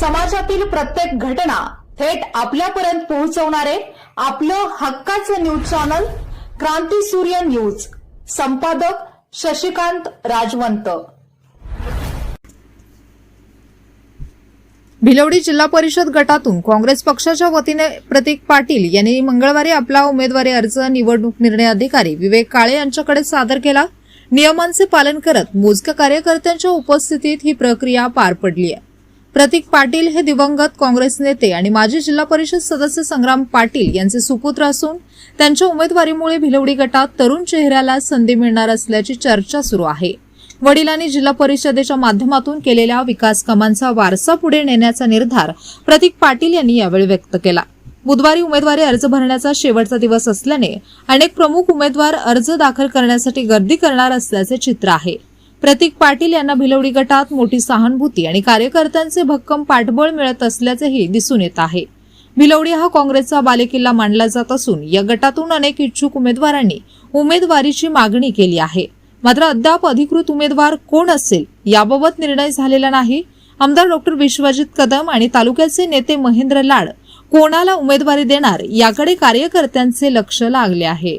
समाजातील प्रत्येक घटना थेट आपल्यापर्यंत पोहोचवणारे आपलं हक्काचं न्यूज चॅनल क्रांती सूर्य न्यूज. संपादक शशिकांत राजवंत. भिलवडी जिल्हा परिषद गटातून काँग्रेस पक्षाच्या वतीने प्रतीक पाटील यांनी मंगळवारी आपला उमेदवारी अर्ज निवडणूक निर्णय अधिकारी विवेक काळे यांच्याकडे सादर केला. नियमांचे पालन करत मोजक्या कार्यकर्त्यांच्या उपस्थितीत ही प्रक्रिया पार पडली आहे प्रतीक पाटील हे दिवंगत काँग्रेस नेते आणि माजी जिल्हा परिषद सदस्य संग्राम पाटील यांचे सुपुत्र असून त्यांच्या उमेदवारीमुळे भिलवडी गटात तरुण चेहऱ्याला संधी मिळणार असल्याची चर्चा सुरू आहे. वडिलांनी जिल्हा परिषदेच्या माध्यमातून केलेल्या विकास कामांचा वारसा पुढे नेण्याचा निर्धार प्रतीक पाटील यांनी यावेळी व्यक्त केला. बुधवारी उमेदवारी अर्ज भरण्याचा शेवटचा दिवस असल्याने अनेक प्रमुख उमेदवार अर्ज दाखल करण्यासाठी गर्दी करणार असल्याचे चित्र आहे. प्रतीक पाटील यांना भिलवडी गटात मोठी सहानुभूती आणि कार्यकर्त्यांचे भक्कम पाठबळ मिळत असल्याचेही दिसून येत आहे. भिलवडी हा काँग्रेसचा बालेकिल्ला मानला जात असून या गटातून अनेक इच्छुक उमेदवारांनी उमेदवारीची मागणी केली आहे. मात्र अद्याप अधिकृत उमेदवार कोण असेल याबाबत निर्णय झालेला नाही. आमदार डॉक्टर विश्वजित कदम आणि तालुक्याचे नेते महेंद्र लाड कोणाला उमेदवारी देणार याकडे कार्यकर्त्यांचे लक्ष लागले आहे.